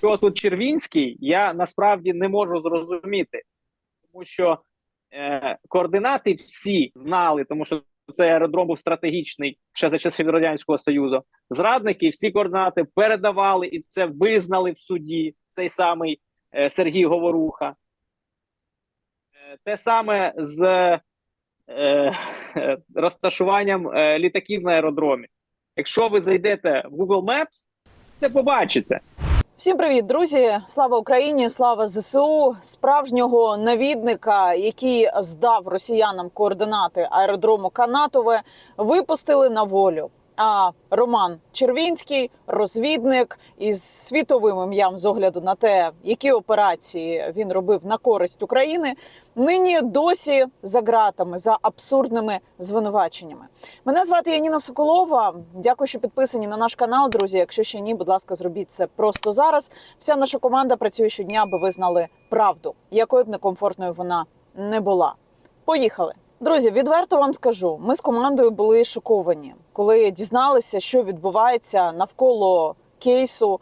Що тут Червінський, я насправді не можу зрозуміти, тому що е, координати всі знали, тому що цей аеродром був стратегічний ще за часів Радянського Союзу. Зрадники всі координати передавали і це визнали в суді цей самий е, Сергій Говоруха. Е, те саме з е, розташуванням е, літаків на аеродромі. Якщо ви зайдете в Google Maps, це побачите. Всім привіт, друзі! Слава Україні! Слава ЗСУ! Справжнього навідника, який здав росіянам координати аеродрому Канатове, випустили на волю. А Роман Червінський, розвідник із світовим ім'ям з огляду на те, які операції він робив на користь України, нині досі за ґратами за абсурдними звинуваченнями. Мене звати Яніна Соколова. Дякую, що підписані на наш канал. Друзі. Якщо ще ні, будь ласка, зробіть це просто зараз. Вся наша команда працює щодня, аби ви знали правду, якою б некомфортною вона не була. Поїхали. Друзі, відверто вам скажу, ми з командою були шоковані, коли дізналися, що відбувається навколо кейсу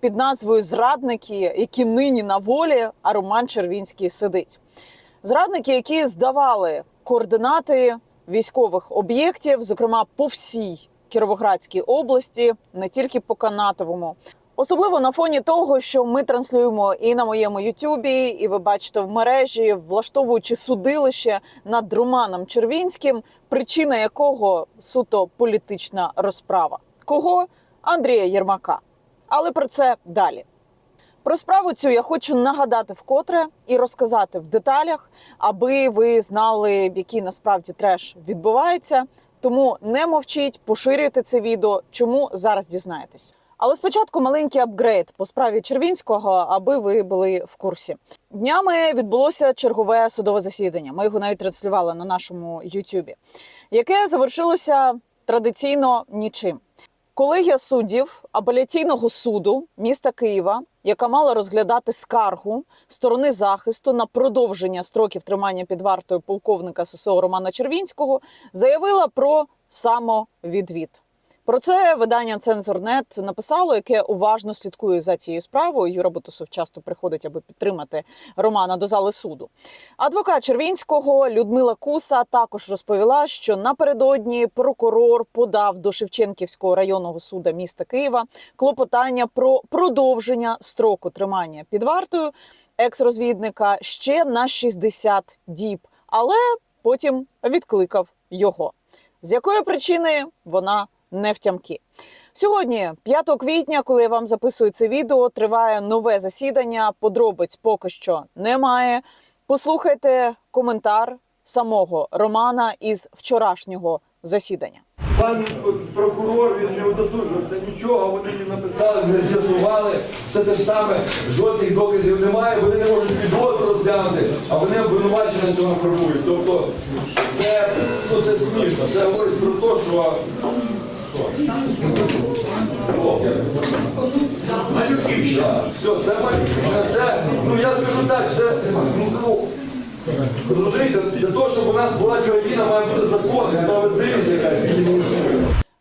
під назвою Зрадники, які нині на волі, а Роман Червінський сидить. Зрадники, які здавали координати військових об'єктів, зокрема по всій Кіровоградській області, не тільки по Канатовому. Особливо на фоні того, що ми транслюємо і на моєму Ютубі, і ви бачите в мережі, влаштовуючи судилище над Романом Червінським, причина якого суто політична розправа. Кого? Андрія Єрмака. Але про це далі. Про справу цю я хочу нагадати вкотре і розказати в деталях, аби ви знали, який насправді треш відбувається. Тому не мовчіть, поширюйте це відео. Чому зараз дізнаєтесь? Але спочатку маленький апгрейд по справі Червінського, аби ви були в курсі. Днями відбулося чергове судове засідання. Ми його навіть транслювали на нашому Ютубі, яке завершилося традиційно нічим. Колегія суддів апеляційного суду міста Києва, яка мала розглядати скаргу сторони захисту на продовження строків тримання під вартою полковника ССО Романа Червінського, заявила про самовідвід. Про це видання Цензорнет написало, яке уважно слідкує за цією справою. Юра Бутусов часто приходить, аби підтримати Романа до зали суду. Адвокат Червінського Людмила Куса також розповіла, що напередодні прокурор подав до Шевченківського районного суду міста Києва клопотання про продовження строку тримання під вартою екс-розвідника ще на 60 діб, але потім відкликав його. З якої причини вона не втямки. Сьогодні, 5 квітня, коли я вам записую це відео, триває нове засідання. Подробиць поки що немає. Послухайте коментар самого Романа із вчорашнього засідання. Пан прокурор він не удосуджувався нічого, вони не написали, не з'ясували. Все те ж саме, жодних доказів немає, вони не можуть підводу розглянути, а вони обвинувачення цьому формують. Тобто це, ну, це смішно. Це говорить про те, що. Да. Все, це малюківщина. це, ну я скажу так, це, ну, ну, розумієте, для того, щоб у нас була країна, має бути закон, справедливість якась.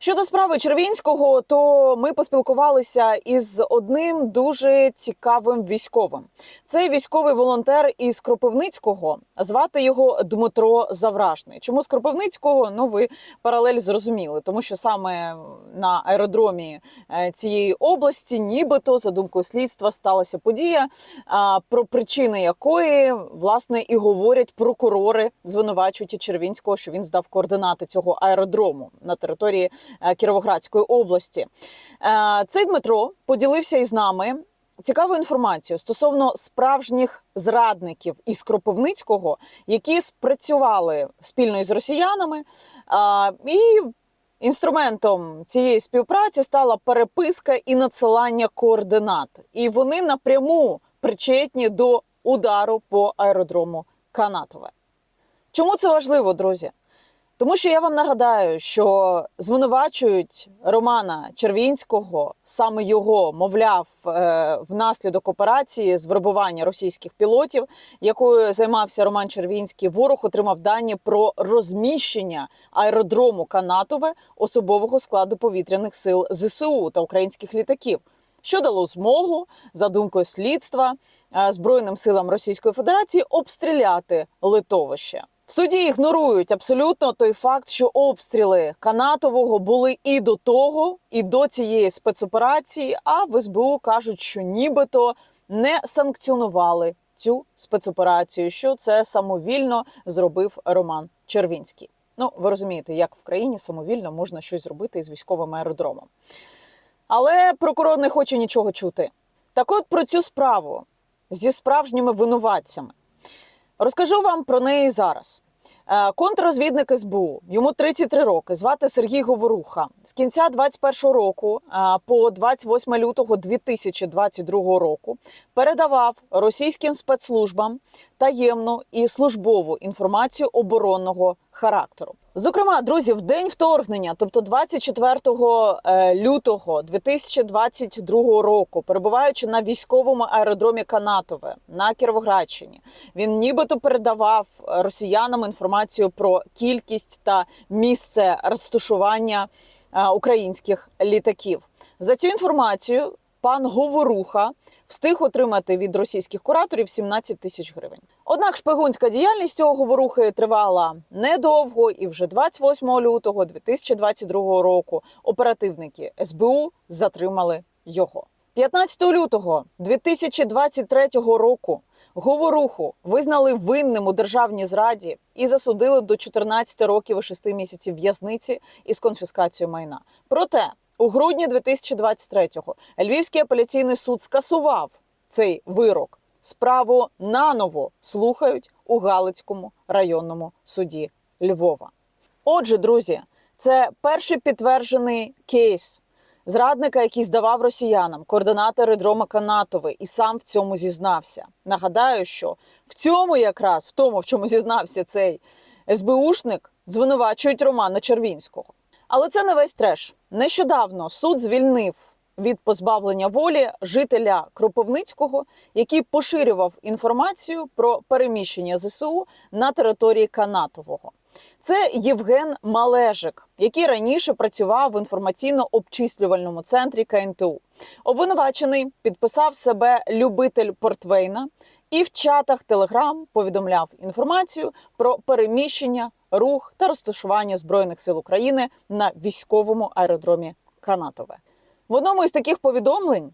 Щодо справи Червінського, то ми поспілкувалися із одним дуже цікавим військовим. Це військовий волонтер із Кропивницького. Звати його Дмитро Завражний. Чому з Кропивницького? Ну ви паралель зрозуміли, тому що саме на аеродромі е, цієї області, нібито за думкою слідства, сталася подія, про причини якої власне і говорять прокурори, звинувачують Червінського, що він здав координати цього аеродрому на території Кіровоградської області. Е, Цей Дмитро поділився із нами цікавою інформацією стосовно справжніх зрадників із Кропивницького, які спрацювали спільно із росіянами. І інструментом цієї співпраці стала переписка і надсилання координат. І вони напряму причетні до удару по аеродрому Канатове. Чому це важливо, друзі? Тому що я вам нагадаю, що звинувачують Романа Червінського, саме його, мовляв, е, внаслідок операції з вербування російських пілотів, якою займався Роман Червінський. Ворог отримав дані про розміщення аеродрому Канатове особового складу повітряних сил ЗСУ та українських літаків. що дало змогу, за думкою слідства, е, Збройним силам Російської Федерації обстріляти литовище. В суді ігнорують абсолютно той факт, що обстріли Канатового були і до того, і до цієї спецоперації. А в СБУ кажуть, що нібито не санкціонували цю спецоперацію, що це самовільно зробив Роман Червінський. Ну, ви розумієте, як в країні самовільно можна щось зробити із військовим аеродромом. Але прокурор не хоче нічого чути. Так от про цю справу зі справжніми винуватцями. Розкажу вам про неї зараз. Е, Контррозвідник СБУ, йому 33 роки, звати Сергій Говоруха. З кінця 21 року е, по 28 лютого 2022 року передавав російським спецслужбам таємну і службову інформацію оборонного характеру. Зокрема, друзі, в день вторгнення, тобто 24 е, лютого 2022 року, перебуваючи на військовому аеродромі Канатове на Кіровоградщині, він нібито передавав росіянам інформацію про кількість та місце розташування е, українських літаків. За цю інформацію пан Говоруха встиг отримати від російських кураторів 17 тисяч гривень. Однак шпигунська діяльність цього говорухи тривала недовго, і вже 28 лютого 2022 року оперативники СБУ затримали його. 15 лютого 2023 року говоруху визнали винним у державній зраді і засудили до 14 років і 6 місяців в'язниці із конфіскацією майна. Проте у грудні 2023-го Львівський апеляційний суд скасував цей вирок. Справу наново слухають у Галицькому районному суді Львова. Отже, друзі, це перший підтверджений кейс зрадника, який здавав росіянам координати аеродрома Канатове, і сам в цьому зізнався. Нагадаю, що в цьому якраз в тому, в чому зізнався цей СБУшник, звинувачують Романа Червінського. Але це не весь треш. Нещодавно суд звільнив від позбавлення волі жителя Кропивницького, який поширював інформацію про переміщення ЗСУ на території Канатового. Це Євген Малежик, який раніше працював в інформаційно-обчислювальному центрі КНТУ. Обвинувачений підписав себе любитель Портвейна і в чатах Телеграм повідомляв інформацію про переміщення, рух та розташування збройних сил України на військовому аеродромі Канатове. В одному із таких повідомлень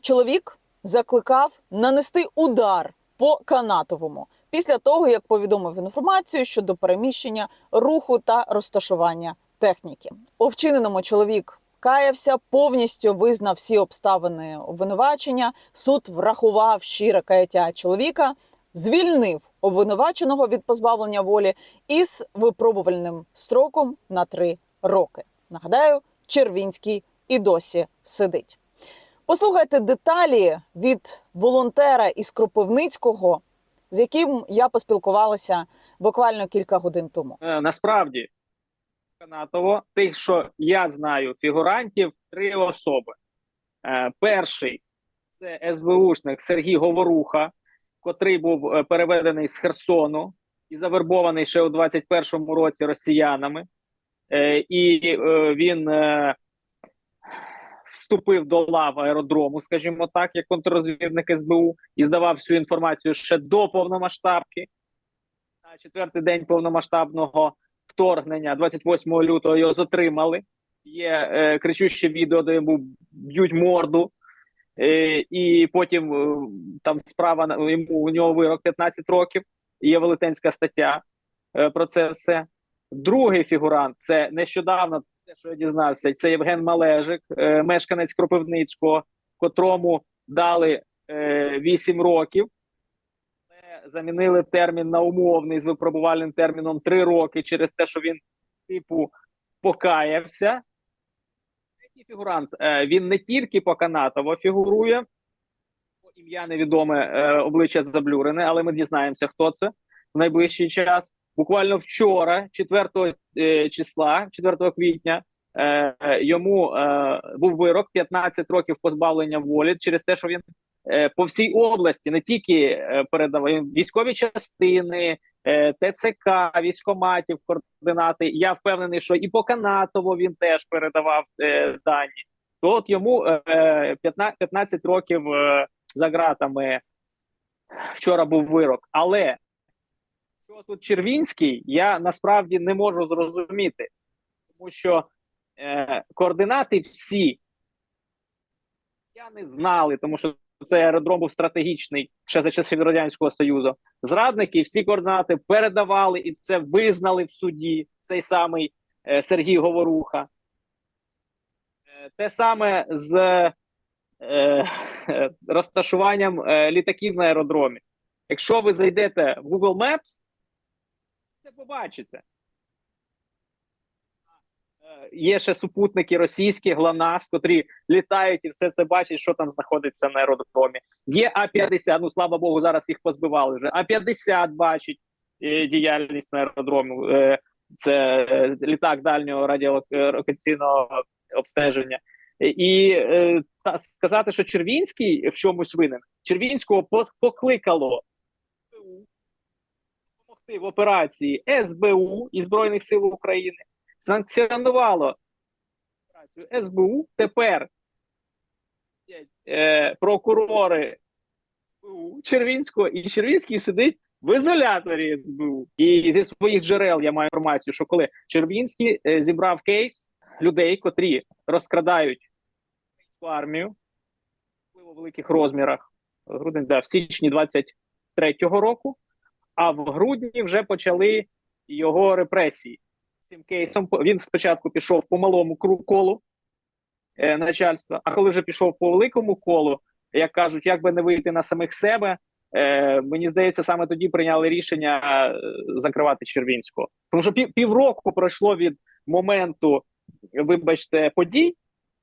чоловік закликав нанести удар по канатовому після того, як повідомив інформацію щодо переміщення руху та розташування техніки. У вчиненому чоловік каявся, повністю визнав всі обставини обвинувачення. Суд врахував щире каяття чоловіка, звільнив обвинуваченого від позбавлення волі із випробувальним строком на три роки. Нагадаю, Червінський і досі сидить. Послухайте деталі від волонтера із Кропивницького, з яким я поспілкувалася буквально кілька годин тому. Е, насправді Канатово, тих, що я знаю, фігурантів три особи. Е, перший це СБУшник Сергій Говоруха, котрий був е, переведений з Херсону і завербований ще у 21-му році росіянами. І він вступив до лав аеродрому, скажімо так, як контррозвідник СБУ, і здавав всю інформацію ще до повномасштабки. На четвертий день повномасштабного вторгнення, 28 лютого, його затримали. Є е, кричуще відео, де йому б'ють морду. Е, і потім е, там справа йому у нього вирок 15 років. Є велетенська стаття е, про це все. Другий фігурант це нещодавно те, що я дізнався, це Євген Малежик, е, мешканець Кропивницького, котрому дали е, 8 років. Але Замінили термін на умовний з випробувальним терміном 3 роки через те, що він, типу, покаявся. Третій фігурант е, він не тільки по Канатово фігурує, ім'я невідоме, е, обличчя заблюрене, але ми дізнаємося, хто це в найближчий час. Буквально вчора, 4 е, числа, 4 квітня, е, йому е, був вирок 15 років позбавлення волі через те, що він по всій області не тільки передавав військові частини, ТЦК, військоматів, координати. Я впевнений, що і по Канатово він теж передавав дані. то от йому е, 15, 15 років за ґратами вчора був вирок. Але що тут Червінський, я насправді не можу зрозуміти, тому що е, координати всі я не знали, тому що цей аеродром був стратегічний ще за часів Радянського Союзу. Зрадники всі координати передавали і це визнали в суді цей самий е, Сергій Говоруха. Е, те саме з е, розташуванням е, літаків на аеродромі. Якщо ви зайдете в Google Maps, це побачите. Е, Є ще супутники російські, ГЛОНАСС, котрі літають і все це бачать, що там знаходиться на аеродромі. Є А-50, ну слава Богу, зараз їх позбивали вже. А-50 бачить е, діяльність на аеродромі. Е, це літак дальнього радіолокаційного обстеження. І та, сказати, що Червінський в чомусь винен, Червінського покликало в операції СБУ і Збройних сил України, санкціонувало операцію СБУ. Тепер е, прокурори СБУ Червінського, і Червінський сидить в ізоляторі СБУ. І зі своїх джерел я маю інформацію, що коли Червінський е, зібрав кейс людей, котрі розкрадають армію в великих розмірах, грудень, да, в січні 23-го року, а в грудні вже почали його репресії. Цим кейсом він спочатку пішов по малому колу е, начальства, а коли вже пішов по великому колу, як кажуть, як би не вийти на самих себе, е, мені здається, саме тоді прийняли рішення е, закривати Червінського. Тому що пів, півроку пройшло від моменту, вибачте, подій,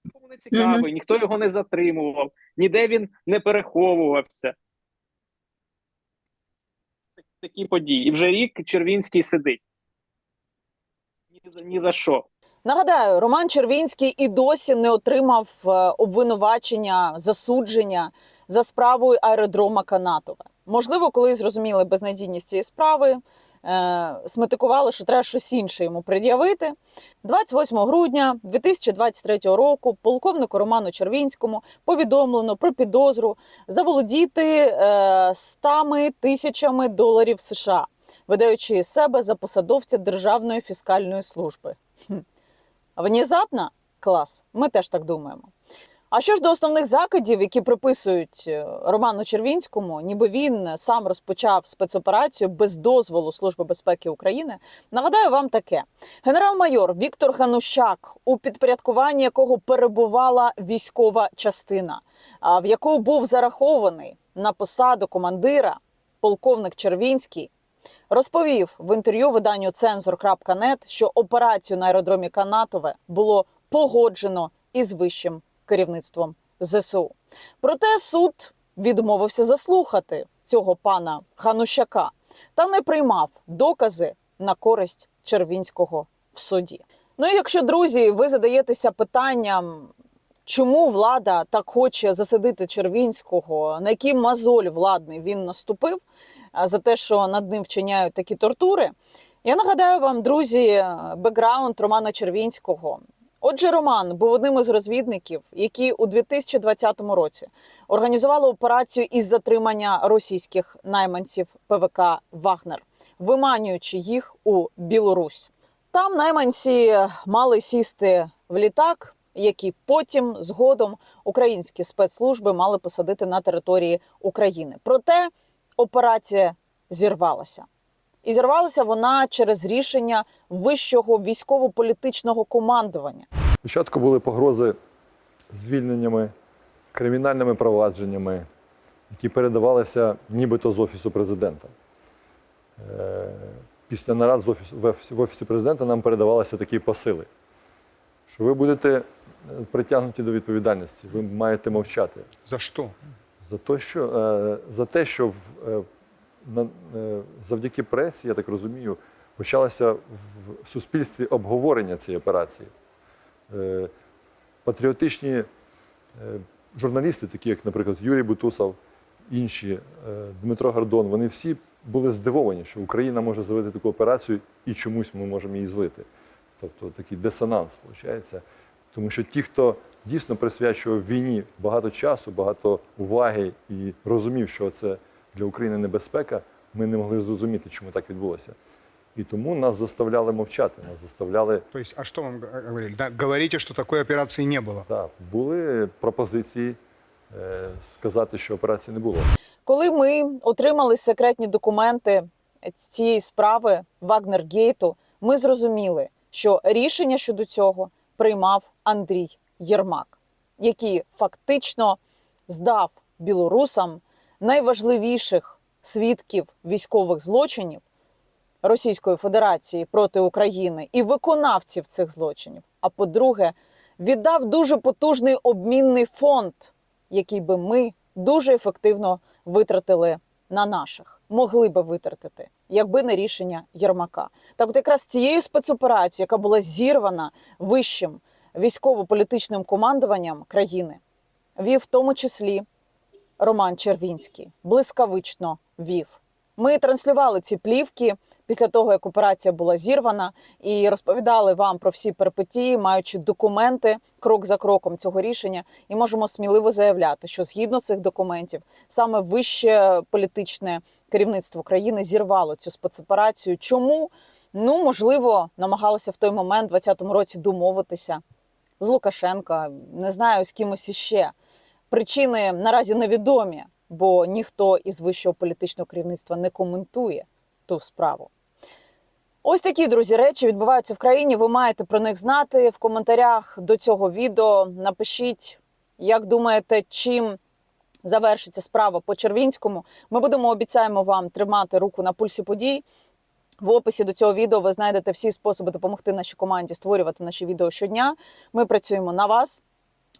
нікому не цікавий, ніхто його не затримував, ніде він не переховувався. Так- Такі події. І вже рік Червінський сидить. Ні за, ні за що. Нагадаю, Роман Червінський і досі не отримав е, обвинувачення, засудження за справою аеродрома Канатове. Можливо, коли зрозуміли безнадійність цієї справи, е, сметикували, що треба щось інше йому пред'явити. 28 грудня 2023 року полковнику Роману Червінському повідомлено про підозру заволодіти е, 100 тисячами доларів США, видаючи себе за посадовця Державної фіскальної служби. Внезапно? Клас, ми теж так думаємо. А що ж до основних закидів, які приписують е, Роману Червінському, ніби він сам розпочав спецоперацію без дозволу Служби безпеки України, нагадаю вам таке: генерал-майор Віктор Ганущак, у підпорядкуванні якого перебувала військова частина, в яку був зарахований на посаду командира полковник Червінський, розповів в інтерв'ю виданню Цензор.нет, що операцію на аеродромі Канатове було погоджено із вищим керівництвом ЗСУ. Проте суд відмовився заслухати цього пана Ханущака та не приймав докази на користь Червінського в суді. Ну і якщо друзі, ви задаєтеся питанням, чому влада так хоче засадити Червінського, на який мозоль владний він наступив за те, що над ним вчиняють такі тортури. Я нагадаю вам, друзі, бекграунд Романа Червінського. Отже, Роман був одним із розвідників, які у 2020 році організували операцію із затримання російських найманців ПВК Вагнер, виманюючи їх у Білорусь. Там найманці мали сісти в літак, який потім згодом українські спецслужби мали посадити на території України. Проте операція зірвалася. І зірвалася вона через рішення вищого військово-політичного командування. Спочатку були погрози звільненнями, кримінальними провадженнями, які передавалися нібито з Офісу президента. Е, Після нарад з офісу, в офісі- президента нам передавалися такі посили, що ви будете е, притягнуті до відповідальності, ви маєте мовчати. За что? За те, що, е, за те, що в, завдяки пресі, я так розумію, почалося в суспільстві обговорення цієї операції. Е, Патріотичні е, журналісти, такі як, наприклад, Юрій Бутусов, інші, е, Дмитро Гордон, вони всі були здивовані, що Україна може зробити таку операцію і чомусь ми можемо її злити. Тобто такий дисонанс, виходить. Тому що ті, хто дійсно присвячував війні багато часу, багато уваги і розумів, що це для України небезпека, ми не могли зрозуміти, чому так відбулося. І тому нас заставляли мовчати, нас заставляли То есть, а что вам говорили? Да, говорите, что такой операции не было. Так, були пропозиції е, сказати, що операції не було. Коли ми отримали секретні документи цієї справи Вагнергейту, ми зрозуміли, що рішення щодо цього приймав Андрій Єрмак, який фактично здав білорусам найважливіших свідків військових злочинів Російської Федерації проти України і виконавців цих злочинів. А по-друге, віддав дуже потужний обмінний фонд, який би ми дуже ефективно витратили на наших, могли би витратити, якби не рішення Єрмака. Так, от якраз цією спецоперацією, яка була зірвана вищим військово-політичним командуванням країни, вів в тому числі Роман Червінський, блискавично вів. Ми транслювали ці плівки після того, як операція була зірвана, і розповідали вам про всі перипетії, маючи документи крок за кроком цього рішення, і можемо сміливо заявляти, що згідно цих документів саме вище політичне керівництво країни зірвало цю спецоперацію. Чому? Ну можливо, намагалося в той момент, в 2020 році, домовитися з Лукашенка, не знаю з кимось іще. Причини наразі невідомі, бо ніхто із вищого політичного керівництва не коментує ту справу. Ось такі друзі речі відбуваються в країні. Ви маєте про них знати в коментарях до цього відео. Напишіть, як думаєте, чим завершиться справа по Червінському. Ми будемо обіцяємо вам тримати руку на пульсі подій. В описі до цього відео ви знайдете всі способи допомогти нашій команді створювати наші відео щодня. Ми працюємо на вас.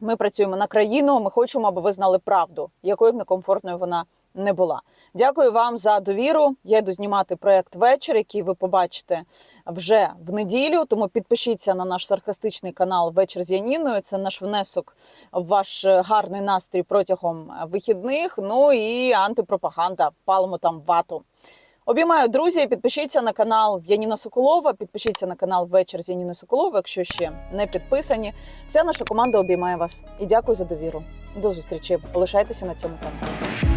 Ми працюємо на країну. Ми хочемо, аби ви знали правду, якою б некомфортною вона не була. Дякую вам за довіру. Я йду знімати проект вечір, який ви побачите вже в неділю. Тому підпишіться на наш саркастичний канал Вечір з Яніною. Це наш внесок в ваш гарний настрій протягом вихідних. Ну і антипропаганда. Палимо там вату. Обіймаю друзі. Підпишіться на канал Яніна Соколова. Підпишіться на канал Вечір з Яніною Соколова, якщо ще не підписані. Вся наша команда обіймає вас і дякую за довіру. До зустрічі. Лишайтеся на цьому каналі.